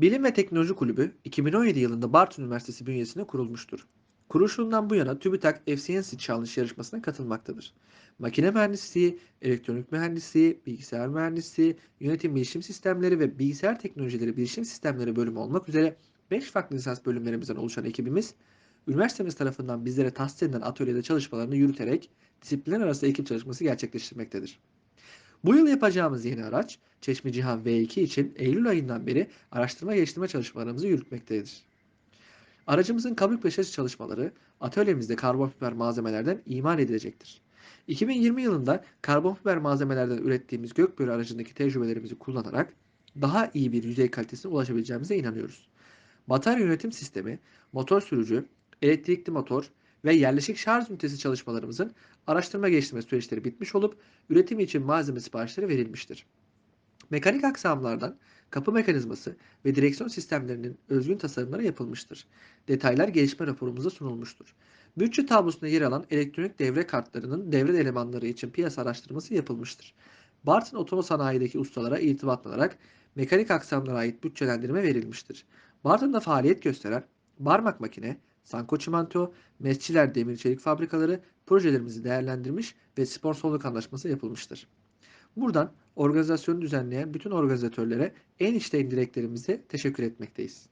Bilim ve Teknoloji Kulübü 2017 yılında Bartın Üniversitesi bünyesinde kurulmuştur. Kuruluşundan bu yana TÜBİTAK FCNC Challenge yarışmasına katılmaktadır. Makine mühendisliği, elektronik mühendisliği, bilgisayar mühendisliği, yönetim bilişim sistemleri ve bilgisayar teknolojileri bilişim sistemleri bölümü olmak üzere 5 farklı lisans bölümlerimizden oluşan ekibimiz, üniversitemiz tarafından bizlere tahsis edilen atölyede çalışmalarını yürüterek disiplinler arası ekip çalışması gerçekleştirmektedir. Bu yıl yapacağımız yeni araç Çeşme Cihan V2 için Eylül ayından beri araştırma geliştirme çalışmalarımızı yürütmektedir. Aracımızın kabuk ve şasi çalışmaları atölyemizde karbon fiber malzemelerden imal edilecektir. 2020 yılında karbon fiber malzemelerden ürettiğimiz Gökbörü aracındaki tecrübelerimizi kullanarak daha iyi bir yüzey kalitesine ulaşabileceğimize inanıyoruz. Batarya yönetim sistemi, motor sürücü, elektrikli motor ve yerleşik şarj ünitesi çalışmalarımızın araştırma geliştirme süreçleri bitmiş olup üretim için malzeme siparişleri verilmiştir. Mekanik aksamlardan kapı mekanizması ve direksiyon sistemlerinin özgün tasarımları yapılmıştır. Detaylar gelişme raporumuzda sunulmuştur. Bütçe tablosunda yer alan elektronik devre kartlarının devre elemanları için piyasa araştırması yapılmıştır. Bartın Otomo Sanayi'deki ustalara irtibatlanarak mekanik aksamlara ait bütçelendirme verilmiştir. Bartın'da faaliyet gösteren Barmak Makine, Sanko Çimento, Mesçiler Demir Çelik Fabrikaları projelerimizi değerlendirmiş ve sponsorluk anlaşması yapılmıştır. Buradan organizasyonu düzenleyen bütün organizatörlere en içten dileklerimize teşekkür etmekteyiz.